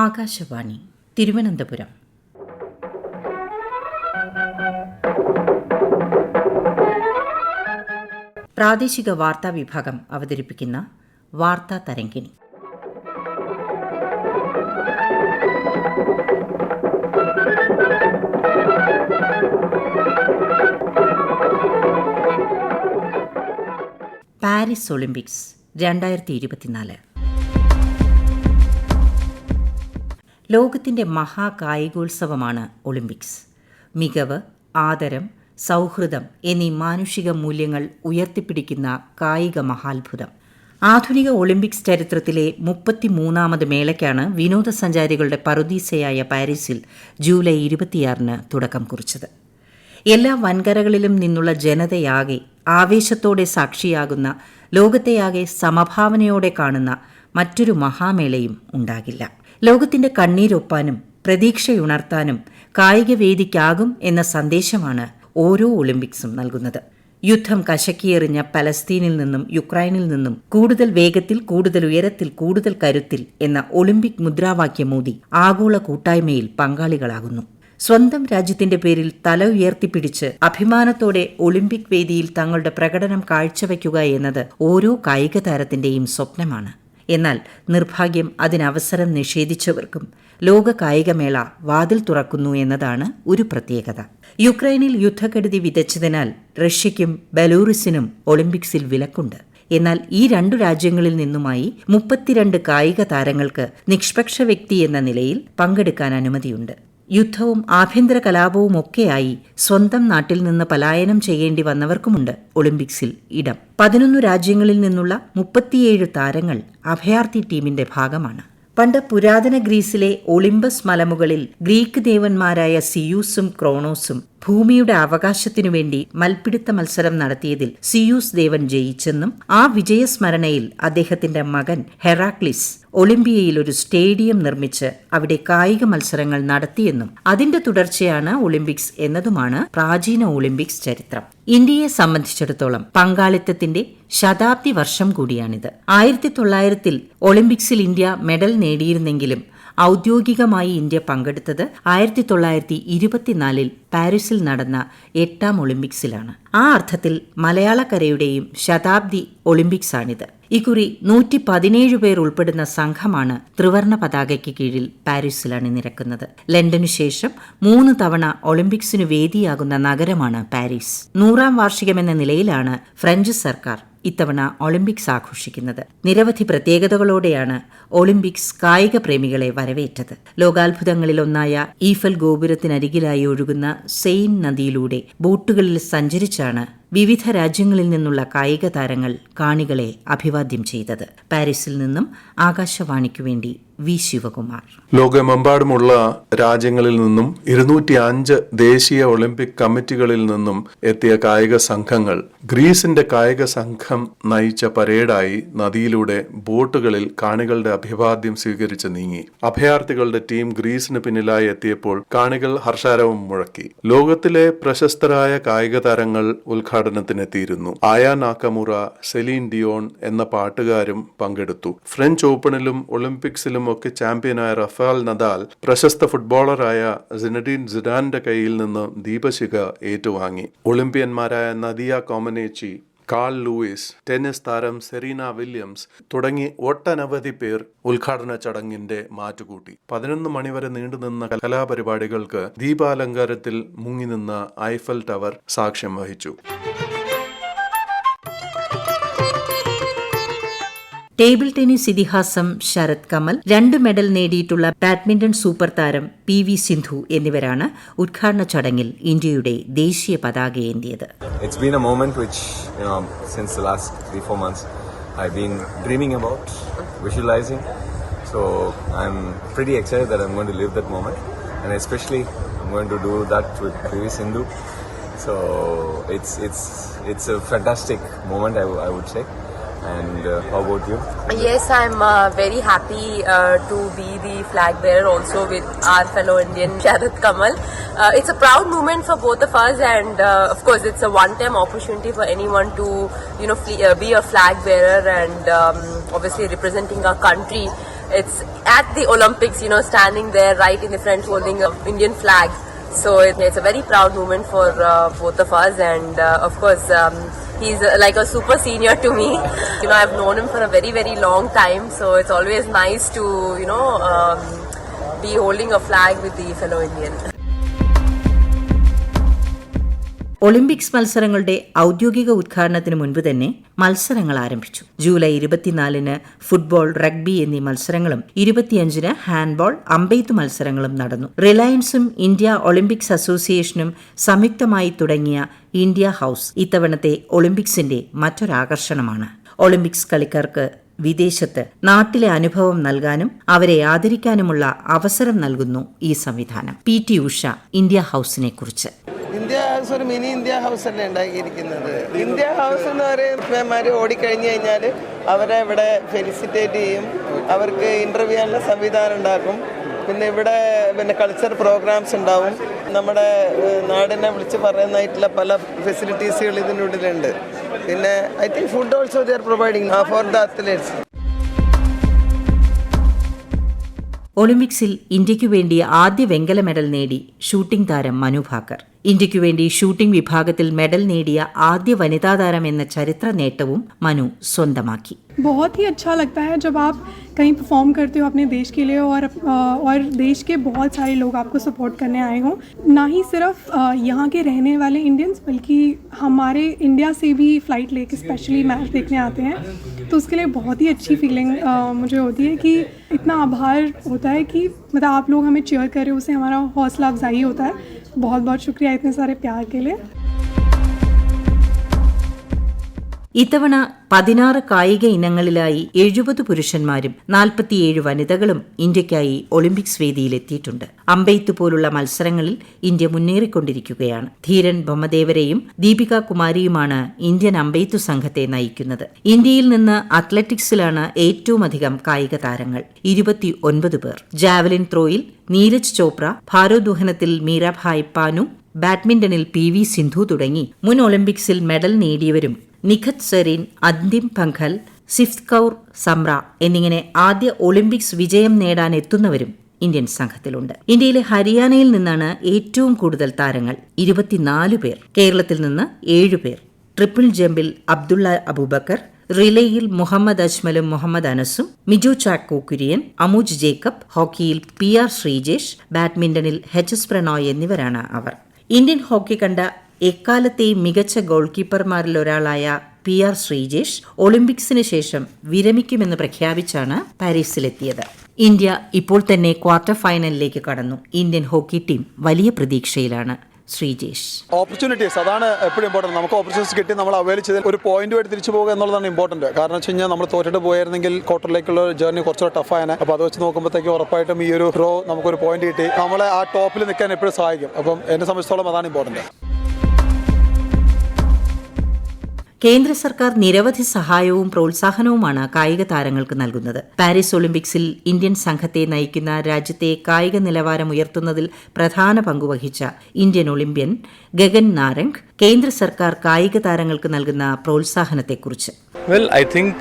ആകാശവാണി തിരുവനന്തപുരം. പ്രാദേശിക വാർത്താ വിഭാഗം അവതരിപ്പിക്കുന്ന വാർത്താ തരങ്കിണി പാരീസ് ഒളിമ്പിക്സ് രണ്ടായിരത്തി ഇരുപത്തിനാല്. ലോകത്തിന്റെ മഹാകായികോത്സവമാണ് ഒളിമ്പിക്സ്. മികവ് ആദരം സൗഹൃദം എന്നീ മാനുഷിക മൂല്യങ്ങൾ ഉയർത്തിപ്പിടിക്കുന്ന കായിക മഹാത്ഭുതം. ആധുനിക ഒളിമ്പിക്സ് ചരിത്രത്തിലെ മുപ്പത്തിമൂന്നാമത് മേളയ്ക്കാണ് വിനോദസഞ്ചാരികളുടെ പറുദീസയായ പാരീസിൽ ജൂലൈ ഇരുപത്തിയാറിന് തുടക്കം കുറിച്ചത്. എല്ലാ വൻകരകളിലും നിന്നുള്ള ജനതയാകെ ആവേശത്തോടെ സാക്ഷിയാകുന്ന ലോകത്തെയാകെ സമഭാവനയോടെ കാണുന്ന മറ്റൊരു മഹാമേളയും ഉണ്ടാകില്ല. ലോകത്തിന്റെ കണ്ണീരൊപ്പാനും പ്രതീക്ഷയുണർത്താനും കായിക വേദിക്കാകും എന്ന സന്ദേശമാണ് ഓരോ ഒളിമ്പിക്സും നൽകുന്നത്. യുദ്ധം കശക്കിയെറിഞ്ഞ പലസ്തീനിൽ നിന്നും യുക്രൈനിൽ നിന്നും കൂടുതൽ വേഗത്തിൽ കൂടുതൽ ഉയരത്തിൽ കൂടുതൽ കരുത്തിൽ എന്ന ഒളിമ്പിക് മുദ്രാവാക്യമൂതി ആഗോള കൂട്ടായ്മയിൽ പങ്കാളികളാകുന്നു. സ്വന്തം രാജ്യത്തിന്റെ പേരിൽ തല ഉയർത്തിപ്പിടിച്ച് അഭിമാനത്തോടെ ഒളിമ്പിക് വേദിയിൽ തങ്ങളുടെ പ്രകടനം കാഴ്ചവെക്കുക എന്നത് ഓരോ കായിക താരത്തിന്റെയും സ്വപ്നമാണ്. എന്നാൽ നിർഭാഗ്യം അതിനവസരം നിഷേധിച്ചവർക്കും ലോക കായികമേള വാതിൽ തുറക്കുന്നു എന്നതാണ് ഒരു പ്രത്യേകത. യുക്രൈനിൽ യുദ്ധക്കെടുതി വിതച്ചതിനാൽ റഷ്യയ്ക്കും ബലൂറിസിനും ഒളിമ്പിക്സിൽ വിലക്കുണ്ട്. എന്നാൽ ഈ രണ്ടു രാജ്യങ്ങളിൽ നിന്നുമായി മുപ്പത്തിരണ്ട് കായിക താരങ്ങൾക്ക് നിഷ്പക്ഷ വ്യക്തി എന്ന നിലയിൽ പങ്കെടുക്കാൻ അനുമതിയുണ്ട്. യുദ്ധവും ആഭ്യന്തര കലാപവും ഒക്കെയായി സ്വന്തം നാട്ടിൽ നിന്ന് പലായനം ചെയ്യേണ്ടി വന്നവർക്കുമുണ്ട് ഒളിമ്പിക്സിൽ ഇടം. പതിനൊന്ന് രാജ്യങ്ങളിൽ നിന്നുള്ള മുപ്പത്തിയേഴ് താരങ്ങൾ അഭയാർത്ഥി ടീമിന്റെ ഭാഗമാണ്. പണ്ട് പുരാതന ഗ്രീസിലെ ഒളിമ്പസ് മലമുകളിൽ ഗ്രീക്ക് ദേവന്മാരായ സിയൂസും ക്രോണോസും ഭൂമിയുടെ അവകാശത്തിനു വേണ്ടി മൽപ്പിടുത്ത മത്സരം നടത്തിയതിൽ സിയൂസ് ദേവൻ ജയിച്ചെന്നും ആ വിജയസ്മരണയിൽ അദ്ദേഹത്തിന്റെ മകൻ ഹെറാക്ലിസ് ഒളിമ്പിയയിൽ ഒരു സ്റ്റേഡിയം നിർമ്മിച്ച് അവിടെ കായിക മത്സരങ്ങൾ നടത്തിയെന്നും അതിന്റെ തുടർച്ചയാണ് ഒളിമ്പിക്സ് എന്നതുമാണ് പ്രാചീന ഒളിമ്പിക്സ് ചരിത്രം. ഇന്ത്യയെ സംബന്ധിച്ചിടത്തോളം പങ്കാളിത്തത്തിന്റെ ശതാബ്ദി വർഷം കൂടിയാണിത്. ആയിരത്തി തൊള്ളായിരത്തിൽ ഒളിമ്പിക്സിൽ ഇന്ത്യ മെഡൽ നേടിയിരുന്നെങ്കിലും ഔദ്യോഗികമായി ഇന്ത്യ പങ്കെടുത്തത് ആയിരത്തി തൊള്ളായിരത്തി ഇരുപത്തിനാലിൽ പാരീസിൽ നടന്ന എട്ടാം ഒളിമ്പിക്സിലാണ്. ആ അർത്ഥത്തിൽ മലയാളക്കരയുടെയും ശതാബ്ദി ഒളിമ്പിക്സാണിത്. ഇക്കുറി നൂറ്റി പതിനേഴ് പേർ ഉൾപ്പെടുന്ന സംഘമാണ് ത്രിവർണ പതാകയ്ക്ക് കീഴിൽ പാരീസിൽ അണിനിരക്കുന്നത് ലണ്ടനു ശേഷം മൂന്ന് തവണ ഒളിമ്പിക്സിനു വേദിയാകുന്ന നഗരമാണ് പാരീസ്. നൂറാം വാർഷികമെന്ന നിലയിലാണ് ഫ്രഞ്ച് സർക്കാർ ഇത്തവണ ഒളിമ്പിക്സ് ആഘോഷിക്കുന്നത്. നിരവധി പ്രത്യേകതകളോടെയാണ് ഒളിമ്പിക്സ് കായിക പ്രേമികളെ വരവേറ്റത്. ലോകാത്ഭുതങ്ങളിലൊന്നായ ഈഫൽ ഗോപുരത്തിനരികിലായി ഒഴുകുന്ന സെയിൻ നദിയിലൂടെ ബോട്ടുകളിൽ സഞ്ചരിച്ചാണ് വിവിധ രാജ്യങ്ങളിൽ നിന്നുള്ള കായിക താരങ്ങൾ കാണികളെ അഭിവാദ്യം ചെയ്തത്. പാരീസിൽ നിന്നും ആകാശവാണിക്കു വേണ്ടി വി. ശിവകുമാർ. ലോകമെമ്പാടുമുള്ള രാജ്യങ്ങളിൽ നിന്നും ഇരുന്നൂറ്റി അഞ്ച് ദേശീയ ഒളിമ്പിക് കമ്മിറ്റികളിൽ നിന്നും എത്തിയ കായിക സംഘങ്ങൾ ഗ്രീസിന്റെ കായിക സംഘം നയിച്ച പരേഡായി നദിയിലൂടെ ബോട്ടുകളിൽ കാണികളുടെ അഭിവാദ്യം സ്വീകരിച്ച് നീങ്ങി. അഭയാർത്ഥികളുടെ ടീം ഗ്രീസിന് പിന്നിലായി എത്തിയപ്പോൾ കാണികൾ ഹർഷാരവം മുഴക്കി. ലോകത്തിലെ പ്രശസ്തരായ കായിക താരങ്ങൾ ഉദ്ഘാടനത്തിനെത്തിയിരുന്നു. ആയ നാക്കമുറ സെലീൻ ഡിയോൺ എന്ന പാട്ടുകാരും പങ്കെടുത്തു. ഫ്രഞ്ച് ഓപ്പണിലും ഒളിമ്പിക്സിലും ഒക്കെ ചാമ്പ്യനായ റഫാൽ നദാൽ പ്രശസ്ത ഫുട്ബോളറായ സിനഡീൻ സിഡാന്റെ കയ്യിൽ നിന്ന് ദീപശിഖ ഏറ്റുവാങ്ങി. ഒളിമ്പ്യന്മാരായ Nadia Comaneci Carl Lewis tennis താരം സെറീന വില്യംസ് തുടങ്ങി ഒട്ടനവധി പേർ ഉദ്ഘാടന ചടങ്ങിന്റെ മാറ്റുകൂട്ടി. പതിനൊന്ന് മണിവരെ നീണ്ടുനിന്ന കലാപരിപാടികൾക്ക് ദീപാലങ്കാരത്തിൽ മുങ്ങിനിന്ന ഐഫൽ ടവർ സാക്ഷ്യം വഹിച്ചു. ടേബിൾ ടെന്നീസ് ഇതിഹാസം ശരത് കമൽ രണ്ട് മെഡൽ നേടിയിട്ടുള്ള ബാഡ്മിന്റൺ സൂപ്പർ താരം പി വി സിന്ധു എന്നിവരാണ് ഉദ്ഘാടന ചടങ്ങിൽ ഇന്ത്യയുടെ ദേശീയ പതാകയേന്തിയത് It's been a moment which, you know, since the last three, four months, I've been dreaming about, visualizing. So I'm pretty excited that I'm going to live that moment. And especially, I'm going to do that with Privi Sindhu. So it's, it's, it's a fantastic moment, I, I would say. And uh, how about you? Yes, I'm uh, very happy uh, to be the flag bearer also with our fellow Indian Sharat Kamal. Uh, it's a proud moment for both of us, and uh, of course, it's a one-time opportunity for anyone to, you know, uh, be a flag bearer and um, obviously representing our country. it's at the Olympics, you know, standing there right in the front holding an Indian flag. So it, it's a very proud moment for uh, both of us, and uh, of course, um, he's uh, like a super senior to me. You know, I've known him for a very, very long time, so it's always nice to, you know, um, be holding a flag with the fellow Indian. Olympics മത്സരങ്ങളുടെ ഔദ്യോഗിക ഉദ്ഘാടനത്തിന് മുൻപ് തന്നെ മത്സരങ്ങൾ ആരംഭിച്ചു. July ഇരുപത്തിനാലിന് football rugby എന്നീ മത്സരങ്ങളും ഇരുപത്തിയഞ്ചിന് ഹാൻഡ്ബോൾ അമ്പെയ്ത്ത് മത്സരങ്ങളും നടന്നു. റിലയൻസും ഇന്ത്യ ഒളിമ്പിക്സ് അസോസിയേഷനും സംയുക്തമായി തുടങ്ങിയ ഇന്ത്യ ഹൌസ് ഇത്തവണത്തെ ഒളിമ്പിക്സിന്റെ മറ്റൊരാകർഷണമാണ്. ഒളിമ്പിക്സ് കളിക്കാർക്ക് വിദേശത്ത് നാട്ടിലെ അനുഭവം നൽകാനും അവരെ ആദരിക്കാനുമുള്ള അവസരം നൽകുന്നു ഈ സംവിധാനം. പി ടി ഉഷ ഇന്ത്യ ഹൌസിനെ കുറിച്ച്. ഹൗസ് ഒരു മിനി ഇന്ത്യ ഹൗസ് അല്ലേ ഉണ്ടാക്കിയിരിക്കുന്നത്? ഇന്ത്യ ഹൗസ് എന്ന് പറയുന്നമാര് ഓടിക്കഴിഞ്ഞു കഴിഞ്ഞാൽ അവരെ ഇവിടെ ഫെലിസിറ്റേറ്റ് ചെയ്യും. അവർക്ക് ഇന്റർവ്യൂ ചെയ്യാനുള്ള സംവിധാനം ഉണ്ടാക്കും. പിന്നെ ഇവിടെ പിന്നെ കൾച്ചർ പ്രോഗ്രാംസ് ഉണ്ടാവും. നമ്മുടെ നാടിനെ വിളിച്ച് പറയുന്നതായിട്ടുള്ള പല ഫെസിലിറ്റീസുകൾ ഇതിനുള്ളിലുണ്ട്. പിന്നെ I think food also they are providing for the athletes ഒളിമ്പിക്സിൽ ഇന്ത്യയ്ക്കു വേണ്ടി ആദ്യ വെങ്കല മെഡൽ നേടി ഷൂട്ടിംഗ് താരം മനു ഭാക്കർ. ഇന്ത്യയ്ക്കു വേണ്ടി ഷൂട്ടിംഗ് വിഭാഗത്തിൽ മെഡൽ നേടിയ ആദ്യ വനിതാ താരം എന്ന ചരിത്ര നേട്ടവും മനു സ്വന്തമാക്കി. बहुत ही अच्छा लगता है जब आप कहीं परफॉर्म करते हो अपने देश के लिए और और देश के बहुत सारे लोग आपको सपोर्ट करने आए हों। ना ही सिर्फ़ यहाँ के रहने वाले इंडियंस बल्कि हमारे इंडिया से भी फ़्लाइट लेके स्पेशली मैच देखने आते हैं। तो उसके लिए बहुत ही अच्छी फीलिंग मुझे होती है कि इतना आभार होता है कि मतलब आप लोग हमें चेयर कर रहे हो, उससे हमारा हौसला अफजाई होता है। बहुत बहुत शुक्रिया इतने सारे प्यार के लिए। ഇത്തവണ പതിനാറ് കായിക ഇനങ്ങളിലായി എഴുപത് പുരുഷന്മാരും നാൽപ്പത്തിയേഴ് വനിതകളും ഇന്ത്യയ്ക്കായി ഒളിമ്പിക്സ് വേദിയിലെത്തിയിട്ടുണ്ട് അമ്പെയ്ത്ത് പോലുള്ള മത്സരങ്ങളിൽ ഇന്ത്യ മുന്നേറിക്കൊണ്ടിരിക്കുകയാണ്. ധീരൻ ബൊമ്മദേവരെയും ദീപിക കുമാരിയുമാണ് ഇന്ത്യൻ അമ്പെയ്ത്തു സംഘത്തെ നയിക്കുന്നത്. ഇന്ത്യയിൽ നിന്ന് അത്ലറ്റിക്സിലാണ് ഏറ്റവും അധികം കായിക താരങ്ങൾ. ഇരുപത്തി ഒൻപത് പേർ. ജാവലിൻ ത്രോയിൽ നീരജ് ചോപ്ര ഭാരോദ്വഹനത്തിൽ മീരാഭായ് പാനു ബാഡ്മിന്റണിൽ പി വി സിന്ധു തുടങ്ങി മുൻ ഒളിമ്പിക്സിൽ മെഡൽ നേടിയവരും നിഖത് സെറീൻ അന്തിം പങ്കൽ സിഫ്ത് കൌർ സമ്ര എന്നിങ്ങനെ ആദ്യ ഒളിമ്പിക്സ് വിജയം നേടാൻ എത്തുന്നവരും ഇന്ത്യൻ സംഘത്തിലുണ്ട്. ഇന്ത്യയിലെ ഹരിയാനയിൽ നിന്നാണ് ഏറ്റവും കൂടുതൽ താരങ്ങൾ ഇരുപത്തിനാല് പേർ. കേരളത്തിൽ നിന്ന് ഏഴുപേർ ട്രിപ്പിൾ ജമ്പിൽ അബ്ദുള്ള അബൂബക്കർ റിലേയിൽ മുഹമ്മദ് അജ്മലും മുഹമ്മദ് അനസും മിജു ചാക്കോ കുര്യൻ അമുജ് ജേക്കബ് ഹോക്കിയിൽ പി ആർ ശ്രീജേഷ് ബാഡ്മിന്റണിൽ എച്ച് എസ് പ്രണോയ് എന്നിവരാണ് അവർ. ഇന്ത്യൻ ഹോക്കി കണ്ട എക്കാലത്തെയും മികച്ച ഗോൾ കീപ്പർമാരിൽ ഒരാളായ പി ആർ ശ്രീജേഷ് ഒളിമ്പിക്സിന് ശേഷം വിരമിക്കുമെന്ന് പ്രഖ്യാപിച്ചാണ് പാരീസിലെത്തിയത്. ഇന്ത്യ ഇപ്പോൾ തന്നെ ക്വാർട്ടർ ഫൈനലിലേക്ക് കടന്നു. ഇന്ത്യൻ ഹോക്കി ടീം വലിയ പ്രതീക്ഷയിലാണ് ശ്രീജേഷ്. ഓപ്പർച്യൂണിറ്റീസ് അതാണ് എപ്പോഴും ഇമ്പോർട്ടന്റ് നമുക്ക് ഓപ്പർച്യൂണിറ്റീസ് കിട്ടി നമ്മൾ അവൈൽ ചെയ്ത് ഒരു പോയിന്റ് പോയിന്റുമായിട്ട് തിരിച്ചു പോകുക എന്നുള്ളതാണ് ഇമ്പോർട്ടന്റ് കാരണം വെച്ച് കഴിഞ്ഞാൽ നമ്മൾ തോറ്റിട്ട് പോയായിരുന്നെങ്കിൽ ക്വാർട്ടറിലേക്കുള്ള ജേർണി കുറച്ചുകൂടെ ടഫായാണ് അപ്പോൾ അത് വെച്ച് നോക്കുമ്പോഴത്തേക്ക് ഉറപ്പായിട്ടും ഈ ഒരു റോ നമുക്കൊരു പോയിന്റ് കിട്ടി. നമ്മളെ ആ ടോപ്പിൽ നിൽക്കാൻ എപ്പോഴും സഹായിക്കും. അപ്പം എന്നെ സംബന്ധിച്ചിടത്തോളം അതാണ് ഇമ്പോർട്ടന്റ് കേന്ദ്ര സർക്കാർ നിരവധി സഹായവും പ്രോത്സാഹനവുമാണ് കായിക താരങ്ങൾക്ക് നൽകുന്നത്. പാരീസ് ഒളിമ്പിക്സിൽ ഇന്ത്യൻ സംഘത്തെ നയിക്കുന്ന രാജ്യത്തെ കായിക നിലവാരം ഉയർത്തുന്നതിൽ പ്രധാന പങ്കുവഹിച്ച ഇന്ത്യൻ ഒളിമ്പ്യൻ ഗഗൻ നാരംഗ് കേന്ദ്ര സർക്കാർ കായിക താരങ്ങൾക്ക് നൽകുന്ന പ്രോത്സാഹനത്തെക്കുറിച്ച് वेल आई थिंक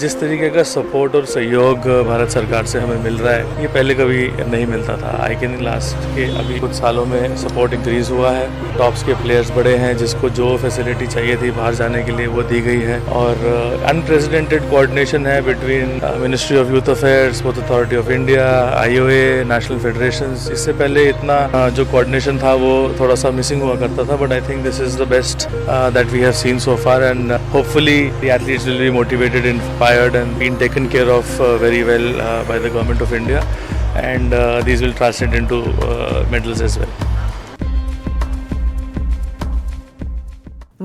जिस तरीके का सपोर्ट और सहयोग uh, भारत सरकार से हमें मिल रहा है ये पहले कभी नहीं मिलता था आई कैन लास्ट के अभी कुछ सालों में सपोर्ट इंक्रीज हुआ है टॉप्स के प्लेयर्स बड़े हैं जिसको जो फैसिलिटी चाहिए थी बाहर जाने के लिए वो दी गई है और अनप्रेसिडेंटेड कोऑर्डिनेशन है between ministry of youth affairs sports authority of India IOA national federation इससे पहले इतना uh, जो कोऑर्डिनेशन था वो थोड़ा सा मिसिंग हुआ करता था but I think this is the best uh, that we have seen so far, and uh, hopefully the athletes will be motivated, inspired, and being taken care of uh, very well uh, by the government of India, and uh, these will translate into uh, medals as well.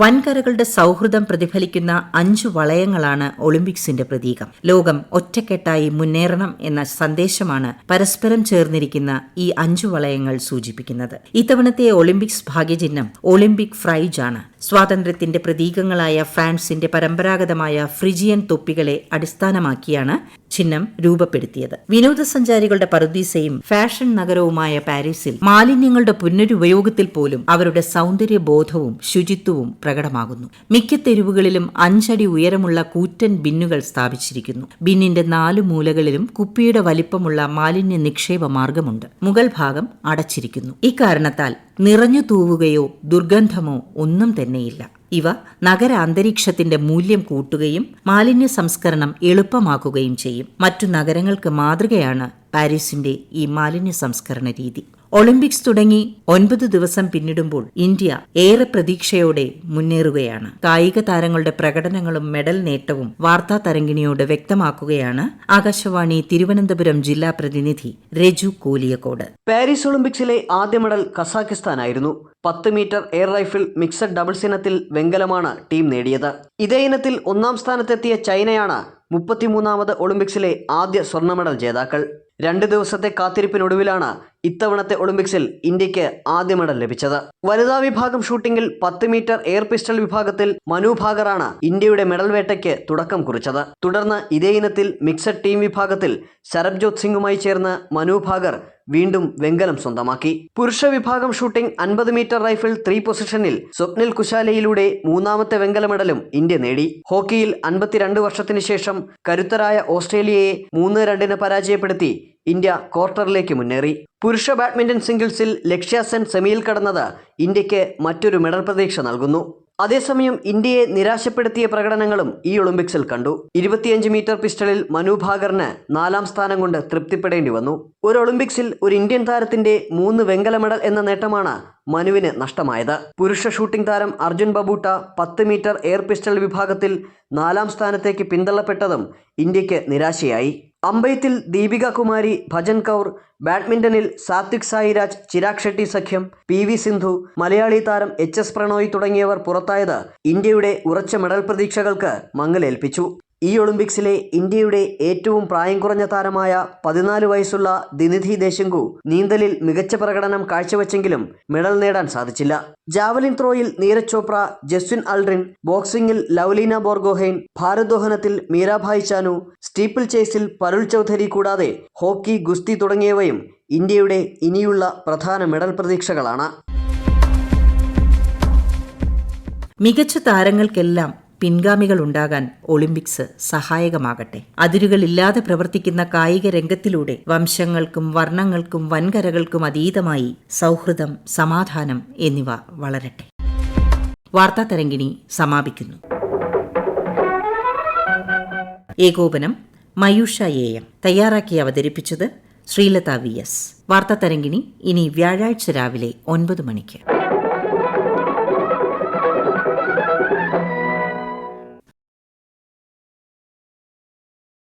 വൻകരകളുടെ സൗഹൃദം പ്രതിഫലിക്കുന്ന അഞ്ചു വളയങ്ങളാണ് ഒളിമ്പിക്സിന്റെ പ്രതീകം. ലോകം ഒറ്റക്കെട്ടായി മുന്നേറണം എന്ന സന്ദേശമാണ് പരസ്പരം ചേർന്നിരിക്കുന്ന ഈ അഞ്ചു വളയങ്ങൾ സൂചിപ്പിക്കുന്നത്. ഇത്തവണത്തെ ഒളിമ്പിക്സ് ഭാഗ്യചിഹ്നം ഒളിമ്പിക് ഫ്രൈജ് ആണ് സ്വാതന്ത്ര്യത്തിന്റെ പ്രതീകങ്ങളായ ഫ്രാൻസിന്റെ പരമ്പരാഗതമായ ഫ്രിജിയൻ തൊപ്പികളെ അടിസ്ഥാനമാക്കിയാണ് ചിഹ്നം രൂപപ്പെടുത്തിയത്. വിനോദസഞ്ചാരികളുടെ പറുദീസയും ഫാഷൻ നഗരവുമായ പാരീസിൽ മാലിന്യങ്ങളുടെ പുനരുപയോഗത്തിൽ പോലും അവരുടെ സൗന്ദര്യബോധവും ശുചിത്വവും പ്രകടമാകുന്നു. മിക്ക തെരുവുകളിലും അഞ്ചടി ഉയരമുള്ള കൂറ്റൻ ബിന്നുകൾ സ്ഥാപിച്ചിരിക്കുന്നു. ബിന്നിന്റെ നാല് മൂലകളിലും കുപ്പിയുടെ വലിപ്പമുള്ള മാലിന്യ നിക്ഷേപ മാർഗമുണ്ട് മുകൾ ഭാഗം അടച്ചിരിക്കുന്നു. ഇക്കാരണത്താൽ നിറഞ്ഞു തൂവുകയോ ദുർഗന്ധമോ ഒന്നും തന്നെയില്ല. ഇവ നഗര അന്തരീക്ഷത്തിന്റെ മൂല്യം കൂട്ടുകയും മാലിന്യ സംസ്കരണം എളുപ്പമാക്കുകയും ചെയ്യും. മറ്റു നഗരങ്ങൾക്ക് മാതൃകയാണ് പാരീസിന്റെ ഈ മാലിന്യ സംസ്കരണ രീതി ഒളിമ്പിക്സ് തുടങ്ങി ഒൻപത് ദിവസം പിന്നിടുമ്പോൾ ഇന്ത്യ ഏറെ പ്രതീക്ഷയോടെ മുന്നേറുകയാണ്. കായിക താരങ്ങളുടെ പ്രകടനങ്ങളും മെഡൽ നേട്ടവും വാർത്താ തരംഗിണിയോട് വ്യക്തമാക്കുകയാണ് ആകാശവാണി തിരുവനന്തപുരം ജില്ലാ പ്രതിനിധി രജു കോലിയക്കോട്. പാരീസ് ഒളിമ്പിക്സിലെ ആദ്യ മെഡൽ കസാഖിസ്ഥാനായിരുന്നു. പത്ത് metre air rifle mixed doubles ഇനത്തിൽ വെങ്കലമാണ് ടീം നേടിയത്. ഇതേ ഇനത്തിൽ ഒന്നാം സ്ഥാനത്തെത്തിയ ചൈനയാണ് മുപ്പത്തിമൂന്നാമത് ഒളിമ്പിക്സിലെ ആദ്യ സ്വർണ മെഡൽ ജേതാക്കൾ. രണ്ട് ദിവസത്തെ കാത്തിരിപ്പിനൊടുവിലാണ് ഇത്തവണത്തെ ഒളിമ്പിക്സിൽ ഇന്ത്യയ്ക്ക് ആദ്യ മെഡൽ ലഭിച്ചത്. വനിതാ വിഭാഗം ഷൂട്ടിംഗിൽ പത്ത് മീറ്റർ എയർ പിസ്റ്റൾ വിഭാഗത്തിൽ മനു ഭാഗറാണ് ഇന്ത്യയുടെ മെഡൽ വേട്ടയ്ക്ക് തുടക്കം കുറിച്ചത്. തുടർന്ന് ഇതേ ഇനത്തിൽ മിക്സഡ് ടീം വിഭാഗത്തിൽ ശരബ്ജോത് സിംഗുമായി ചേർന്ന് മനു ഭാഗർ വീണ്ടും വെങ്കലം സ്വന്തമാക്കി. പുരുഷ വിഭാഗം ഷൂട്ടിംഗ് അൻപത് മീറ്റർ റൈഫിൾ ത്രീ പൊസിഷനിൽ സ്വപ്നിൽ കുശാലയിലൂടെ മൂന്നാമത്തെ വെങ്കല മെഡലും ഇന്ത്യ നേടി. ഹോക്കിയിൽ അൻപത്തിരണ്ട് വർഷത്തിന് ശേഷം കരുത്തരായ ഓസ്ട്രേലിയയെ മൂന്ന് രണ്ടിന് പരാജയപ്പെടുത്തി ഇന്ത്യ ക്വാർട്ടറിലേക്ക് മുന്നേറി. പുരുഷ ബാഡ്മിന്റൺ സിംഗിൾസിൽ ലക്ഷ്യ സെൻ സെമിയിൽ കടന്നത് ഇന്ത്യയ്ക്ക് മറ്റൊരു മെഡൽ പ്രതീക്ഷ നൽകുന്നു. അതേസമയം ഇന്ത്യയെ നിരാശപ്പെടുത്തിയ പ്രകടനങ്ങളും ഈ ഒളിമ്പിക്സിൽ കണ്ടു. ഇരുപത്തിയഞ്ച് മീറ്റർ പിസ്റ്റളിൽ മനു ഭാകറിന് നാലാം സ്ഥാനം കൊണ്ട് തൃപ്തിപ്പെടേണ്ടി വന്നു. ഒരു ഒളിമ്പിക്സിൽ ഒരു ഇന്ത്യൻ താരത്തിന്റെ മൂന്ന് വെങ്കല മെഡൽ എന്ന നേട്ടമാണ് മനുവിന് നഷ്ടമായത്. പുരുഷ ഷൂട്ടിംഗ് താരം അർജുൻ ബബൂട്ട പത്ത് മീറ്റർ എയർ പിസ്റ്റൾ വിഭാഗത്തിൽ നാലാം സ്ഥാനത്തേക്ക് പിന്തള്ളപ്പെട്ടതും ഇന്ത്യയ്ക്ക് നിരാശയായി. അമ്പയത്തിൽ ദീപിക കുമാരി ഭജൻ കൗർ ബാഡ്മിന്റണിൽ സാത്വിക് സായിരാജ് ചിരാഗ് ഷെട്ടി സഖ്യം പി വി സിന്ധു മലയാളി താരം എച്ച് എസ് പ്രണോയ് തുടങ്ങിയവർ പുറത്തായത് ഇന്ത്യയുടെ ഉറച്ച മെഡൽ പ്രതീക്ഷകൾക്ക് മങ്ങലേൽപ്പിച്ചു. ഈ ഒളിമ്പിക്സിലെ ഇന്ത്യയുടെ ഏറ്റവും പ്രായം കുറഞ്ഞ താരമായ പതിനാല് വയസ്സുള്ള ദിനിധി ദേശങ്കു നീന്തലിൽ മികച്ച പ്രകടനം കാഴ്ചവെച്ചെങ്കിലും മെഡൽ നേടാൻ സാധിച്ചില്ല. ജാവലിൻ ത്രോയിൽ നീരജ് ചോപ്ര ജസ്വിൻ അൾറിൻ ബോക്സിംഗിൽ ലവ്ലീന ബോർഗോഹെയ്ൻ ഭാരോദ്വഹനത്തിൽ മീരാഭായ് ചാനു സ്റ്റീപ്പിൾ ചേസിൽ പരുൾ ചൗധരി കൂടാതെ ഹോക്കി ഗുസ്തി തുടങ്ങിയവയും ഇന്ത്യയുടെ ഇനിയുള്ള പ്രധാന മെഡൽ പ്രതീക്ഷകളാണ്. മികച്ച താരങ്ങൾക്കെല്ലാം പിൻഗാമികൾ ഉണ്ടാകാൻ ഒളിമ്പിക്സ് സഹായകമാകട്ടെ. അതിരുകളില്ലാതെ പ്രവർത്തിക്കുന്ന കായിക രംഗത്തിലൂടെ വംശങ്ങൾക്കും വർണങ്ങൾക്കും വൻകരകൾക്കും അതീതമായി സൗഹൃദം സമാധാനം എന്നിവ വളരട്ടെ. വാർത്താ തരംഗിണി സമാപിക്കുന്നു. ഏകോപനം മയൂഷ എ എം. തയ്യാറാക്കി അവതരിപ്പിച്ചത് ശ്രീലത വി എസ്. വാർത്താ തരംഗിണി ഇനി വ്യാഴാഴ്ച രാവിലെ ഒൻപത് മണിക്ക്.